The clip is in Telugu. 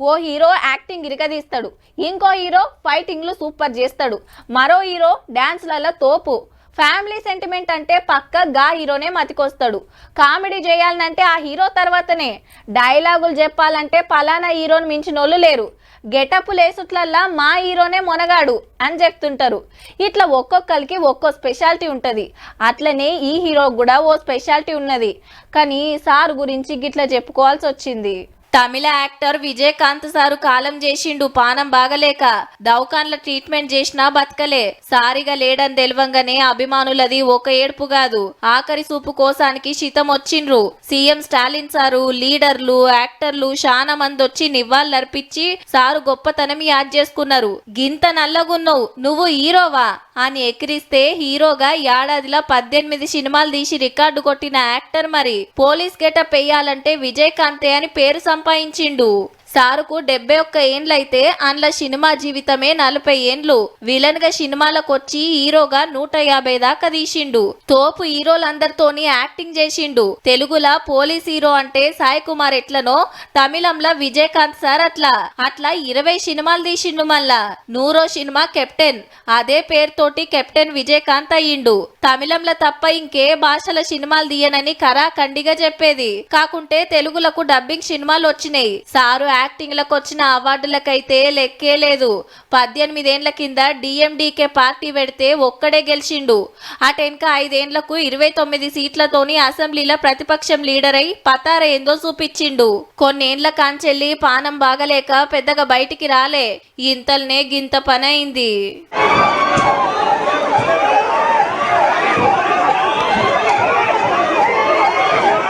ఓ హీరో యాక్టింగ్ ఇరగదీస్తాడు. ఇంకో హీరో ఫైటింగ్లు సూపర్ చేస్తాడు. మరో హీరో డ్యాన్స్లలో తోపు. ఫ్యామిలీ సెంటిమెంట్ అంటే పక్క గా హీరోనే మతికొస్తాడు. కామెడీ చేయాలంటే ఆ హీరో తర్వాతనే. డైలాగులు చెప్పాలంటే పలానా హీరోని మించినోళ్ళు లేరు. గెటప్ లేసుట్లల్లా మా హీరోనే మొనగాడు అని చెప్తుంటారు. ఇట్లా ఒక్కొక్కరికి ఒక్కో స్పెషాలిటీ ఉంటుంది. అట్లనే ఈ హీరో కూడా ఓ స్పెషాలిటీ ఉన్నది. కానీ సార్ గురించి గిట్లా చెప్పుకోవాల్సి వచ్చింది తమిళ యాక్టర్ విజయకాంత్ సారు కాలం చేసిండు పానం బాగలేక దౌకాన్ల ట్రీట్మెంట్ చేసినా బతకలే. సారిగా లేడని తెలవంగానే అభిమానులది ఒక ఏడుపు కాదు. ఆఖరి సూపు కోసానికి శితం వచ్చిండ్రు సీఎం స్టాలిన్ సారు లీడర్లు యాక్టర్లు చాలా మంది వచ్చి నివాళులర్పించి సారు గొప్పతనం యాద్ చేసుకున్నారు. గింత నల్లగున్నావు నువ్వు హీరోవా? అని ఎక్కిరిస్తే హీరోగా ఏడాదిలో పద్దెనిమిది సినిమాలు తీసి రికార్డు కొట్టిన యాక్టర్ మరి. పోలీస్ గెటప్ వేయాలంటే విజయకాంతే అని పేరు సంపాదించిండు. సారుకు డెబ్బై ఒక్క ఏండ్లైతే అండ్ల సినిమా జీవితమే నలభై ఏండ్లు. విలన్గా సినిమాలకొచ్చి హీరోగా నూట యాభై దాకా తీసిండు. తోపు హీరోలందరితోని యాక్టింగ్ చేసిండు. తెలుగులా పోలీస్ హీరో అంటే సాయి కుమార్ ఎట్లనో తమిళంలో విజయకాంత్ సార్ అట్లా. అట్లా ఇరవై సినిమాలు తీసిండు మళ్ళా. నూరో సినిమా కెప్టెన్. అదే పేరుతోటి కెప్టెన్ విజయకాంత్ అయ్యిండు. తమిళంలో తప్ప ఇంకే భాషల సినిమాలు తీయనని కరాఖండిగా చెప్పేది. కాకుంటే తెలుగులకు డబ్బింగ్ సినిమాలు వచ్చినాయి. సారు యాక్టింగ్లకు వచ్చిన అవార్డులకైతే లెక్కే లేదు. పద్దెనిమిదేండ్ల కింద డిఎండికే పార్టీ పెడితే ఒక్కడే గెలిచిండు. అటెన్క ఐదేండ్లకు ఇరవై తొమ్మిది సీట్లతోని అసెంబ్లీలో ప్రతిపక్షం లీడర్ అయి పతార ఏందో చూపించిండు. కొన్నేండ్ల కాంచెల్లి పానం బాగలేక పెద్దగా బయటికి రాలే. ఇంతల్నే గింత పనైంది